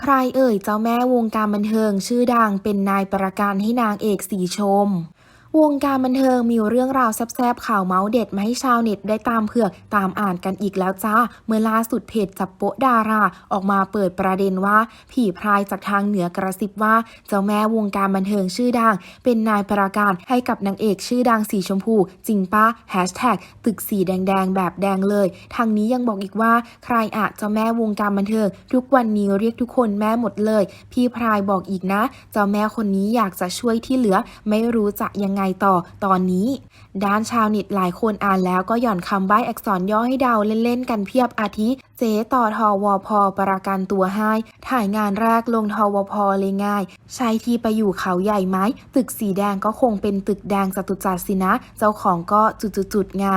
ใครเอ่ยเจ้าแม่วงการบันเทิงชื่อดังเป็นนายประกันให้นางเอกสีชม วงการบันเทิงมีเรื่องราวแซ่บๆข่าวเมาส์เด็ดมาให้ชาวเน็ตได้ตามเผือกตามอ่านกันอีกแล้วจ้า เมื่อล่าสุดเพจจับโปะดารา ออกมาเปิดประเด็นว่า ผีพรายจากทางเหนือกระซิบว่า เจ้าแม่วงการบันเทิงชื่อดัง เป็นนายประการให้กับนางเอกชื่อดังสีชมพู จริงปะแฮชแท็กตึกสีแดงๆ แบบแดงเลยทางนี้ยังบอกอีกว่า ใครอะเจ้าแม่วงการบันเทิง ทุกวันนี้เรียกทุกคนแม่หมดเลย พี่พรายบอกอีกนะ เจ้าแม่คนนี้อยากจะช่วยที่เหลือ ไม่รู้จะยังไงต่อตอนนี้ ด้านชาวเน็ตหลายคนอ่านแล้วก็หย่อนคำใบ้อักษรย่อให้เดาเล่นๆกันเพียบอาทิ เจต่อทอวอพอประกันตัวให้ ถ่ายงานแรกลงทอวพอเลยง่ายใช่ที่ไปอยู่เขาใหญ่ไหมตึกสีแดงก็คงเป็นตึกแดงจตุจักรสินะ เจ้าของก็จุดๆไง